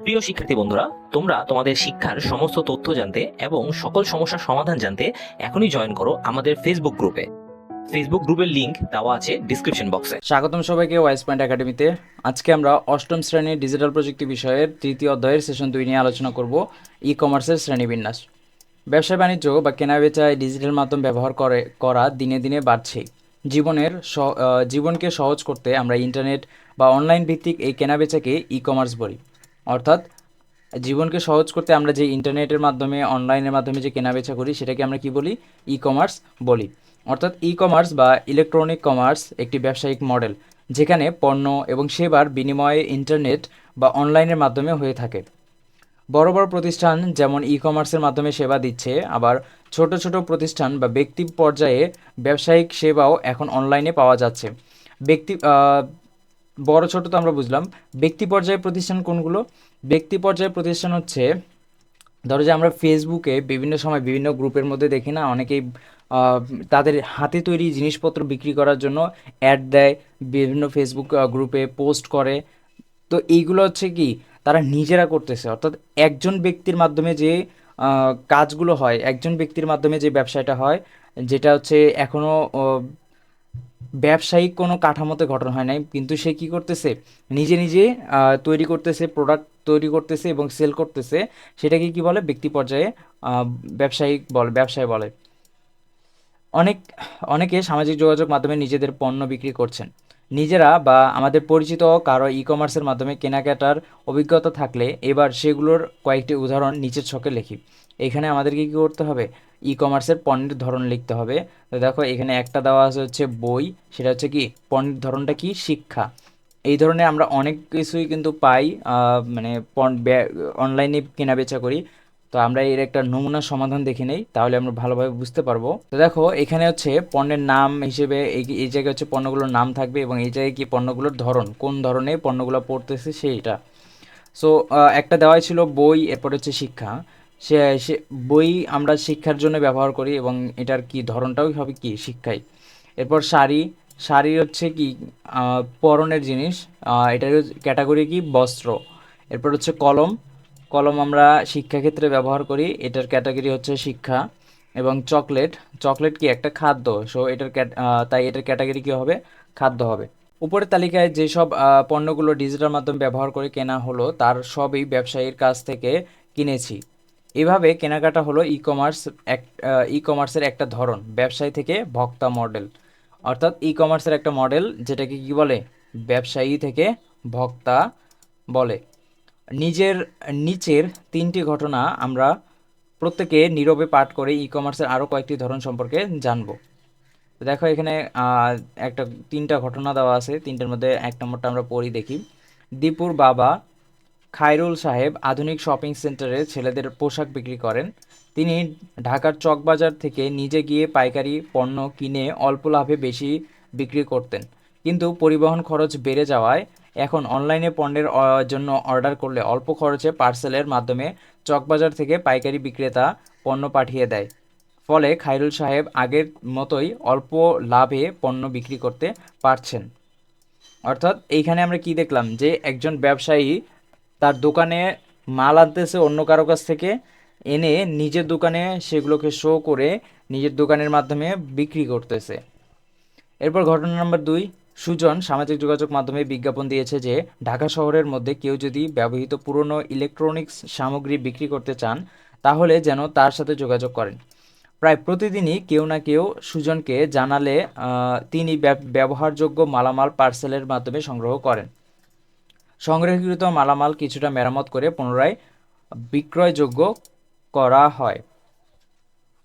প্রিয় শিক্ষার্থী বন্ধুরা, তোমরা তোমাদের শিক্ষার সমস্ত তথ্য জানতে এবং সকল সমস্যার সমাধান জানতে এখনই জয়েন করো আমাদের ফেসবুক গ্রুপে ফেসবুক গ্রুপের লিংক দেওয়া আছে ডিসক্রিপশন বক্সে স্বাগতম সবাইকে ওয়াইস পয়েন্ট একাডেমিতে আজকে আমরা অষ্টম শ্রেণির ডিজিটাল প্রযুক্তি বিষয়ের তৃতীয় অধ্যায়ের সেশন দুই নিয়ে আলোচনা করব ই কমার্সের শ্রেণীবিন্যাস। ব্যবসা বাণিজ্য বা কেনাবেচায় ডিজিটাল মাধ্যম ব্যবহার করে, করা দিনে দিনে বাড়ছে। জীবনের জীবনকে সহজ করতে আমরা ইন্টারনেট বা অনলাইন ভিত্তিক এই কেনাবেচাকে ই কমার্স বলি। অর্থাৎ জীবনকে সহজ করতে আমরা যে ইন্টারনেটের মাধ্যমে, অনলাইনের মাধ্যমে যে কেনাবেচা করি, সেটাকে আমরা কি বলি? ই কমার্স বলি। অর্থাৎ ই কমার্স বা ইলেকট্রনিক কমার্স একটি ব্যবসায়িক মডেল যেখানে পণ্য এবং সেবার বিনিময়ে ইন্টারনেট বা অনলাইনের মাধ্যমে হয়ে থাকে। বড় বড় প্রতিষ্ঠান যেমন ই কমার্সের মাধ্যমে সেবা দিচ্ছে, আবার ছোট ছোট প্রতিষ্ঠান বা ব্যক্তি পর্যায়ে ব্যবসায়িক সেবাও এখন অনলাইনে পাওয়া যাচ্ছে। ব্যক্তি বড় ছোট তো আমরা বুঝলাম। ব্যক্তি পর্যায়ে প্রতিষ্ঠান কোনগুলো? ব্যক্তি পর্যায়ে প্রতিষ্ঠান হচ্ছে ধরো যে আমরা ফেসবুকে বিভিন্ন সময় বিভিন্ন গ্রুপের মধ্যে দেখি না অনেকেই তাদের হাতে তৈরি জিনিসপত্র বিক্রি করার জন্য অ্যাড দেয় বিভিন্ন ফেসবুক গ্রুপে পোস্ট করে। তো এইগুলো হচ্ছে কি তারা নিজেরা করতেছে। অর্থাৎ একজন ব্যক্তির মাধ্যমে যে কাজগুলো হয় একজন ব্যক্তির মাধ্যমে যে ব্যবসাটা হয় যেটা হচ্ছে এখনও আহ, ব্যবসায়িক কোনো কাঠামোতে ঘটনা হয় নাই, কিন্তু সে কি করতেছে? নিজে নিজে তৈরি করতেছে প্রোডাক্ট তৈরি করতেছে এবং সেল করতেছে। সেটাকে কি বলে? ব্যক্তি পর্যায়ে ব্যবসায়িক বলে, ব্যবসায় বলে। অনেক, অনেকে সামাজিক যোগাযোগ মাধ্যমে নিজেদের পণ্য বিক্রি করছেন। নিজেরা বা আমাদের পরিচিত কারও ই কমার্সের মাধ্যমে কেনাকাটার অভিজ্ঞতা থাকলে এবার সেগুলোর কয়েকটি উদাহরণ নিচের ছকে লিখি। এখানে আমাদেরকে কী করতে হবে? ই কমার্সের পণ্যের ধরন লিখতে হবে। তো দেখো, এখানে একটা দেওয়া আছে হচ্ছে বই, সেটা হচ্ছে কি, পণ্যের ধরনটা কি? শিক্ষা। এই ধরনের আমরা অনেক কিছুই কিন্তু পাই মানে অনলাইনে কেনাবেচা করি। তো আমরা এর একটা নমুনা সমাধান দেখে নেই, তাহলে আমরা ভালোভাবে বুঝতে পারব। তো দেখো, এখানে হচ্ছে পণ্যের নাম হিসেবে এই এই জায়গায় হচ্ছে পণ্যগুলোর নাম থাকবে এবং এই জায়গায় কি পণ্যগুলোর ধরন, কোন ধরনের পণ্যগুলো পড়তেছে সেইটা। সো একটা দেওয়াই ছিল বই, এরপর হচ্ছে শিক্ষা। সে সে, বই আমরা শিক্ষার জন্য ব্যবহার করি এবং এটার কি ধরনটাও হবে কি? শিক্ষাই। এরপর শাড়ি। শাড়ি হচ্ছে কি? পরনের জিনিস। এটার ক্যাটাগরি কি? বস্ত্র। এরপর হচ্ছে কলম। কলম আমরা শিক্ষাক্ষেত্রে ব্যবহার করি। এটার ক্যাটাগরি হচ্ছে শিক্ষা এবং চকলেট। চকলেট কি? একটা খাদ্য। সো, এটার তাই এটার ক্যাটাগরি কি হবে? খাদ্য হবে। উপরের তালিকায় যেসব পণ্যগুলো ডিজিটাল মাধ্যমে ব্যবহার করে কেনা হলো, তার সবই ব্যবসায়ীর কাছ থেকে কিনেছি। এভাবে কেনাকাটা হলো ই কমার্স এক ই কমার্সের একটা ধরন, ব্যবসায়ী থেকে ভোক্তা মডেল অর্থাৎ ই কমার্সের একটা মডেল যেটাকে কি বলে? ব্যবসায়ী থেকে ভোক্তা বলে। নিজের, নিচের তিনটি ঘটনা আমরা প্রত্যেকে নীরবে পাঠ করে ই কমার্সের আরও কয়েকটি ধরন সম্পর্কে জানব। দেখো এখানে একটা, তিনটা ঘটনা দেওয়া আছে। তিনটার মধ্যে এক নম্বরটা আমরা পড়ি, দেখি। দীপুর বাবা খায়রুল সাহেব আধুনিক শপিং সেন্টারে ছেলেদের পোশাক বিক্রি করেন। তিনি ঢাকার চকবাজার থেকে নিজে গিয়ে পাইকারি পণ্য কিনে অল্প লাভে বেশি বিক্রি করতেন। কিন্তু পরিবহন খরচ বেড়ে যাওয়ায় এখন অনলাইনে পণ্যের জন্য অর্ডার করলে অল্প খরচে পার্সেলের মাধ্যমে চকবাজার থেকে পাইকারি বিক্রেতা পণ্য পাঠিয়ে দেয়। ফলে খায়রুল সাহেব আগের মতোই অল্প লাভে পণ্য বিক্রি করতে পারছেন। অর্থাৎ এইখানে আমরা কি দেখলাম যে একজন ব্যবসায়ী তার দোকানে মাল আনতেছে অন্য কারও কাছ থেকে, এনে নিজের দোকানে সেগুলোকে শো করে নিজের দোকানের মাধ্যমে বিক্রি করতেছে। এরপর ঘটনা নম্বর দুই, সুজন সামাজিক যোগাযোগ মাধ্যমে বিজ্ঞাপন দিয়েছে যে, ঢাকা শহরের মধ্যে কেউ যদি ব্যবহৃত পুরনো ইলেকট্রনিক্স সামগ্রী বিক্রি করতে চান, তাহলে যেন তার সাথে যোগাযোগ করেন। প্রায় প্রতিদিনই কেউ না কেউ সুজনকে জানালে তিনি ব্যব- ব্যবহারযোগ্য মালামাল পার্সেলের মাধ্যমে সংগ্রহ করেন। সংগ্রহকৃত মালামাল কিছুটা মেরামত করে পুনরায় বিক্রয়যোগ্য করা হয়।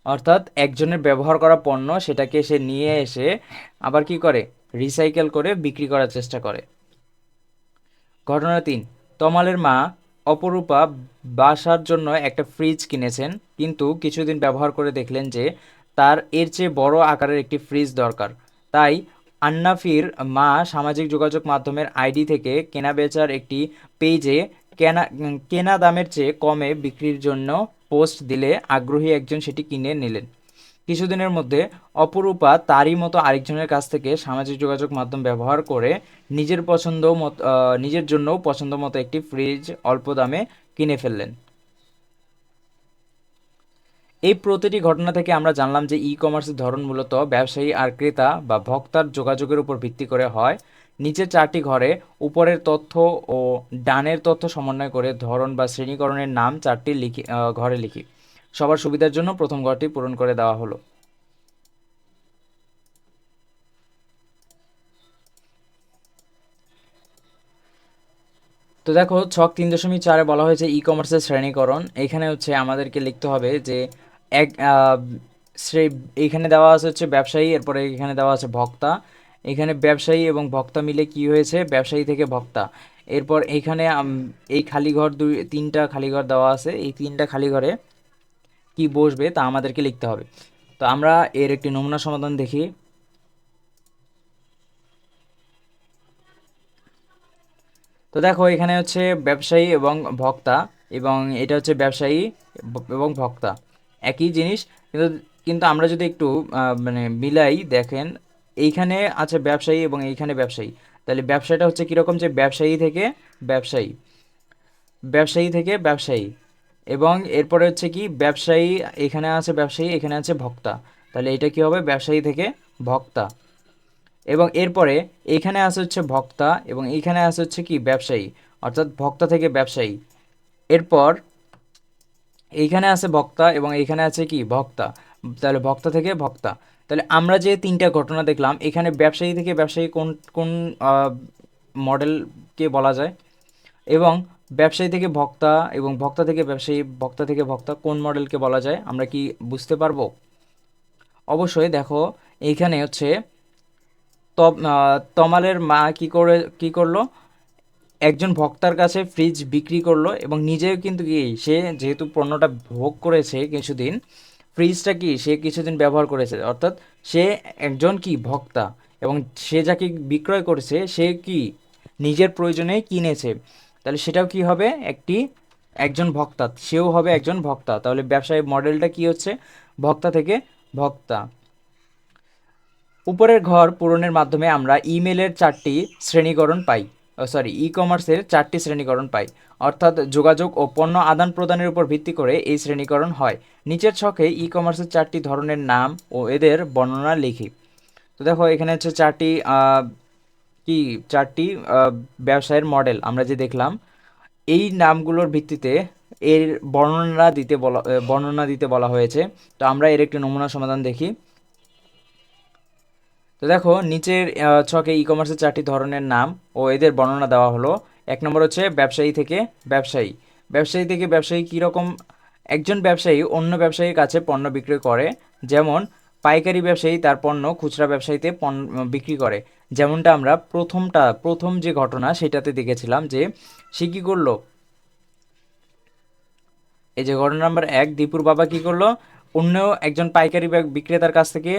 অর্থাৎ একজনের ব্যবহার করা পণ্য সেটাকে সে নিয়ে এসে আবার কি করে? রিসাইকেল করে বিক্রি করার চেষ্টা করে। ঘটনা তিন, তমালের মা অপরূপা বাসার জন্য একটা ফ্রিজ কিনেছেন, কিন্তু কিছুদিন ব্যবহার করে দেখলেন যে তার এর চেয়ে বড় আকারের একটি ফ্রিজ দরকার। তাই আন্নাফির মা সামাজিক যোগাযোগ মাধ্যমের আইডি থেকে কেনাবেচার একটি পেজে কেনা কেনা দামের চেয়ে কমে বিক্রির জন্য পোস্ট দিলে আগ্রহী একজন সেটি কিনে নিলেন। কিছুদিনের মধ্যে অপরূপা তারই মতো আরেকজনের কাছ থেকে সামাজিক যোগাযোগ মাধ্যম ব্যবহার করে নিজের পছন্দ মত নিজের জন্য পছন্দ মতো একটি ফ্রিজ অল্প দামে কিনে ফেললেন। এই প্রতিটি ঘটনা থেকে আমরা জানলাম যে ই কমার্সের ধরন মূলত ব্যবসায়ী আর ক্রেতা বা ভোক্তার যোগাযোগের উপর ভিত্তি করে হয়। নিচের চারটি ঘরে উপরের তথ্য ও ডানের তথ্য সমন্বয় করে ধরন বা শ্রেণীকরণের নাম চারটি লিখি ঘরে লিখি। সবার সুবিধার জন্য প্রথম ঘরটি পূরণ করে দেওয়া হলো। তো দেখো, ছক তিন দশমিক চারে বলা হয়েছে ই কমার্সের শ্রেণীকরণ। এখানে হচ্ছে আমাদেরকে লিখতে হবে যে এক শ্রে এইখানে দেওয়া আছে হচ্ছে ব্যবসায়ী, এরপরে এখানে দেওয়া আছে ভক্তা। এখানে ব্যবসায়ী এবং ভক্তা মিলে কি হয়েছে? ব্যবসায়ী থেকে ভক্তা। এরপর এইখানে এই খালি ঘর দুই, তিনটা খালি ঘর দেওয়া আছে। এই তিনটা খালি ঘরে কি বসবে তা আমাদেরকে লিখতে হবে। তো আমরা এর একটি নমুনা সমাধান দেখি। তো দেখো, এখানে হচ্ছে ব্যবসায়ী এবং ভক্তা এবং এটা হচ্ছে ব্যবসায়ী এবং ভোক্তা। একই জিনিস, কিন্তু কিন্তু আমরা যদি একটু মানে মিলাই দেখেন, এইখানে আছে ব্যবসায়ী এবং এইখানে ব্যবসায়ী। তাহলে ব্যবসাটা হচ্ছে কীরকম যে ব্যবসায়ী থেকে ব্যবসায়ী। ব্যবসায়ী থেকে ব্যবসায়ী। এবং এরপরে হচ্ছে কি, ব্যবসায়ী, এখানে আছে ব্যবসায়ী, এখানে আছে ভোক্তা। তাহলে এটা কি হবে? ব্যবসায়ী থেকে ভোক্তা। এবং এরপরে এইখানে আছে হচ্ছে ভক্তা এবং এইখানে আছে হচ্ছে কি, ব্যবসায়ী। অর্থাৎ ভক্তা থেকে ব্যবসায়ী। এরপর এইখানে আছে বক্তা এবং এইখানে আছে কি? ভক্তা। তাহলে ভক্তা থেকে ভক্তা। তাহলে আমরা যে তিনটা ঘটনা দেখলাম, এখানে ব্যবসায়ী থেকে ব্যবসায়ী কোন কোন মডেলকে বলা যায়? এবং ব্যবসায়ী থেকে ভক্তা এবং ভক্তা থেকে ব্যবসায়ী, ভক্তা থেকে ভক্তা কোন মডেলকে বলা যায়? আমরা কি বুঝতে পারব? অবশ্যই দেখো, এইখানে হচ্ছে তমালের মা কি করে, কি করল? একজন ভক্তার কাছে ফ্রিজ বিক্রি করল এবং নিজেও কিন্তু কি সে যেহেতু পণ্যটা ভোগ করেছে কিছুদিন ফ্রিজটা কি সে কিছুদিন ব্যবহার করেছে? অর্থাৎ সে একজন কি ভক্তা এবং সে যাকে বিক্রয় করেছে সে কি নিজের প্রয়োজনে কিনেছে? তাহলে সেটাও কি হবে? একটি একজন ভক্তা, সেও হবে একজন ভক্তা। তাহলে ব্যবসায়ী মডেলটা কি হচ্ছে? ভক্তা থেকে ভক্তা। উপরের ঘর পূরণের মাধ্যমে আমরা ইমেলের চারটি শ্রেণীকরণ পাই। সরি ই কমার্সের চারটি শ্রেণীকরণ পাই অর্থাৎ যোগাযোগ ও পণ্য আদান প্রদানের উপর ভিত্তি করে এই শ্রেণীকরণ হয়। নিচের ছকে ই কমার্সের চারটি ধরনের নাম ও এদের বর্ণনা লিখি। তো দেখো, এখানে হচ্ছে চারটি কি, চারটি ব্যবসায়ের মডেল আমরা যে দেখলাম, এই নামগুলোর ভিত্তিতে এর বর্ণনা দিতে বলা বর্ণনা দিতে বলা হয়েছে। তো আমরা এর একটি নমুনা সমাধান দেখি। তো দেখো, নিচের ছকে ই কমার্সের চারটি ধরনের নাম ও এদের বর্ণনা দেওয়া হলো। এক নম্বর হচ্ছে ব্যবসায়ী থেকে ব্যবসায়ী। ব্যবসায়ী থেকে ব্যবসায়ী কীরকম? একজন ব্যবসায়ী অন্য ব্যবসায়ীর কাছে পণ্য বিক্রি করে। যেমন, পাইকারি ব্যবসায়ী তার পণ্য খুচরা ব্যবসায়ীতে পণ্য বিক্রি করে। যেমনটা আমরা প্রথমটা, প্রথম যে ঘটনা সেটাতে দেখেছিলাম যে সে কী করল? এই যে ঘটনা নাম্বার এক, দীপুর বাবা কি করল? অন্য একজন পাইকারি বিক্রেতার কাছ থেকে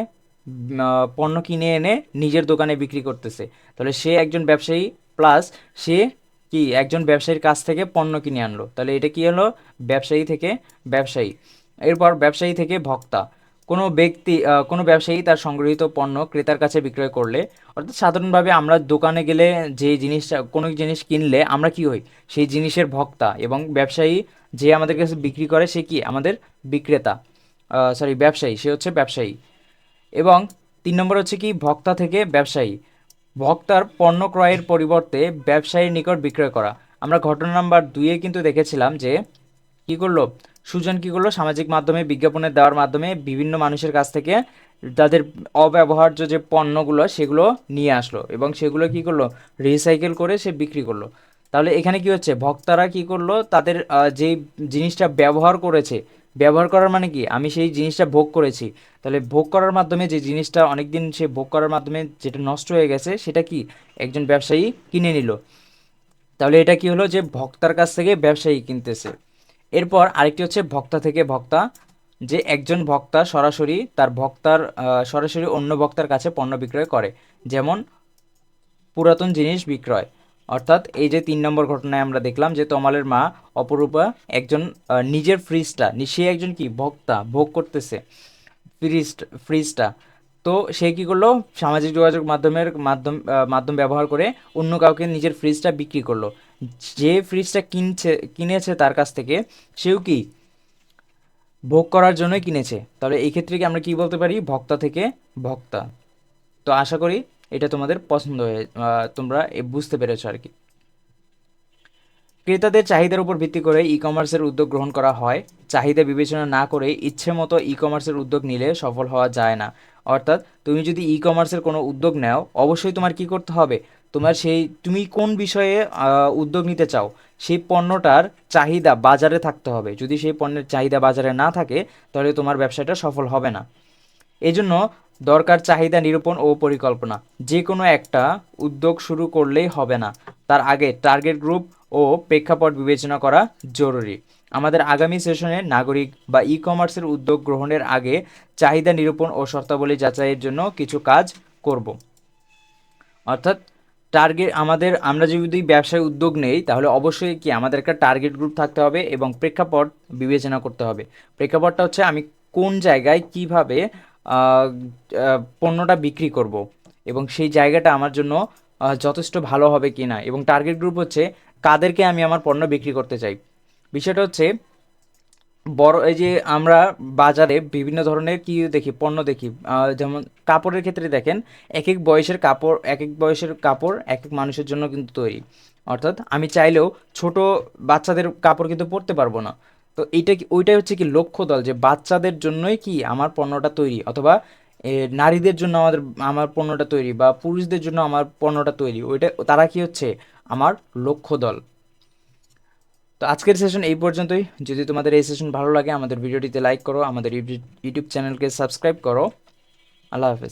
পণ্য কিনে এনে নিজের দোকানে বিক্রি করতেছে। তাহলে সে একজন ব্যবসায়ী প্লাস সে কি, একজন ব্যবসায়ীর কাছ থেকে পণ্য কিনে আনলো। তাহলে এটা কি হলো? ব্যবসায়ী থেকে ব্যবসায়ী। এরপর ব্যবসায়ী থেকে ভক্তা। কোনো ব্যক্তি কোনো ব্যবসায়ী তার সংগৃহীত পণ্য ক্রেতার কাছে বিক্রয় করলে, অর্থাৎ সাধারণভাবে আমরা দোকানে গেলে যে জিনিসটা, কোনো জিনিস কিনলে আমরা কি হই? সেই জিনিসের ভক্তা এবং ব্যবসায়ী যে আমাদের কাছে বিক্রি করে, সে কি? আমাদের বিক্রেতা। সরি ব্যবসায়ী, সে হচ্ছে ব্যবসায়ী। এবং তিন নম্বর হচ্ছে কি, ভোক্তা থেকে ব্যবসায়ী। ভোক্তার পণ্য ক্রয়ের পরিবর্তে ব্যবসায়ীর নিকট বিক্রয় করা। আমরা ঘটনা নাম্বার দুইয়ে কিন্তু দেখেছিলাম যে, কি করল? সুজন কি করল? সামাজিক মাধ্যমে বিজ্ঞাপনের দেওয়ার মাধ্যমে বিভিন্ন মানুষের কাছ থেকে তাদের অব্যবহার্য যে পণ্যগুলো, সেগুলো নিয়ে আসলো এবং সেগুলো কি করল? রিসাইকেল করে সে বিক্রি করল। তাহলে এখানে কি হচ্ছে? ভক্তারা কি করল? তাদের যে জিনিসটা ব্যবহার করেছে ব্যবহার করার মানে কি? আমি সেই জিনিসটা ভোগ করেছি। তাহলে ভোগ করার মাধ্যমে যে জিনিসটা অনেকদিন সে ভোগ করার মাধ্যমে যেটা নষ্ট হয়ে গেছে, সেটা কি? একজন ব্যবসায়ী কিনে নিল। তাহলে এটা কি হলো? যে ভক্তার কাছ থেকে ব্যবসায়ী কিনতেছে। এরপর আরেকটি হচ্ছে ভক্তা থেকে ভক্তা। যে একজন ভক্তা সরাসরি তার ভক্তার সরাসরি অন্য ভক্তার কাছে পণ্য বিক্রয় করে। যেমন পুরাতন জিনিস বিক্রয়। অর্থাৎ এই যে তিন নম্বর ঘটনায় আমরা দেখলাম যে তমালের মা অপরূপা একজন নিজের ফ্রিজটা সে একজন কি, ভক্তা, ভোগ করতেছে ফ্রিজ ফ্রিজটা। তো সে কী করল? সামাজিক যোগাযোগ মাধ্যমের মাধ্যম মাধ্যম ব্যবহার করে অন্য কাউকে নিজের ফ্রিজটা বিক্রি করল। যে ফ্রিজটা কিনছে, কিনেছে তার কাছ থেকে, সেও কি ভোগ করার জন্যই কিনেছে? তাহলে এই ক্ষেত্রে কি আমরা কি বলতে পারি? ভক্তা থেকে ভক্তা। তো আশা করি এটা তোমাদের পছন্দ হয়ে তোমরা বুঝতে পেরেছ আর কি। ক্রেতাদের চাহিদার উপর ভিত্তি করে ই কমার্সের উদ্যোগ গ্রহণ করা হয়। চাহিদা বিবেচনা না করে ইচ্ছে মতো ই কমার্সের উদ্যোগ নিলে সফল হওয়া যায় না। অর্থাৎ তুমি যদি ই কমার্সের কোনো উদ্যোগ নাও, অবশ্যই তোমার কি করতে হবে? তোমার সেই, তুমি কোন বিষয়ে উদ্যোগ নিতে চাও, সেই পণ্যটার চাহিদা বাজারে থাকতে হবে। যদি সেই পণ্যের চাহিদা বাজারে না থাকে, তাহলে তোমার ব্যবসাটা সফল হবে না। এজন্য দরকার চাহিদা নিরূপণ ও পরিকল্পনা। যে কোনো একটা উদ্যোগ শুরু করলেই হবে না। তার আগে টার্গেট গ্রুপ ও প্রেক্ষাপট বিবেচনা করা জরুরি। আমাদের আগামী সেশনে নাগরিক বা ই কমার্সের উদ্যোগ গ্রহণের আগে চাহিদা নিরূপণ ও শর্তাবলী যাচাইয়ের জন্য কিছু কাজ করব। অর্থাৎ টার্গেট আমাদের, আমরা যদি ব্যবসায় উদ্যোগ নেই, তাহলে অবশ্যই কি আমাদের একটা টার্গেট গ্রুপ থাকতে হবে এবং প্রেক্ষাপট বিবেচনা করতে হবে। প্রেক্ষাপটটা হচ্ছে আমি কোন জায়গায় কীভাবে পণ্যটা বিক্রি করব। এবং সেই জায়গাটা আমার জন্য যথেষ্ট ভালো হবে কি না এবং টার্গেট গ্রুপ হচ্ছে, কাদেরকে আমি আমার পণ্য বিক্রি করতে চাই। বিষয়টা হচ্ছে, বড়, এই যে আমরা বাজারে বিভিন্ন ধরনের কি দেখি, পণ্য দেখি। যেমন কাপড়ের ক্ষেত্রে দেখেন এক এক বয়সের কাপড় এক এক বয়সের কাপড় এক এক মানুষের জন্য কিন্তু তৈরি। অর্থাৎ আমি চাইলেও ছোট বাচ্চাদের কাপড় কিন্তু পরতে পারব না। তো এইটা কি, ওইটাই হচ্ছে কি লক্ষ্য দল যে বাচ্চাদের জন্যই কি আমার পণ্যটা তৈরি অথবা নারীদের জন্য আমাদের, আমার পণ্যটা তৈরি বা পুরুষদের জন্য আমার পণ্যটা তৈরি, ওইটা, তারা কি হচ্ছে আমার লক্ষ্য দল। তো আজকের সেশন এই পর্যন্তই। যদি তোমাদের এই সেশন ভালো লাগে আমাদের ভিডিওটিতে লাইক করো, আমাদের ইউটিউব চ্যানেলকে সাবস্ক্রাইব করো। আল্লাহ হাফেজ।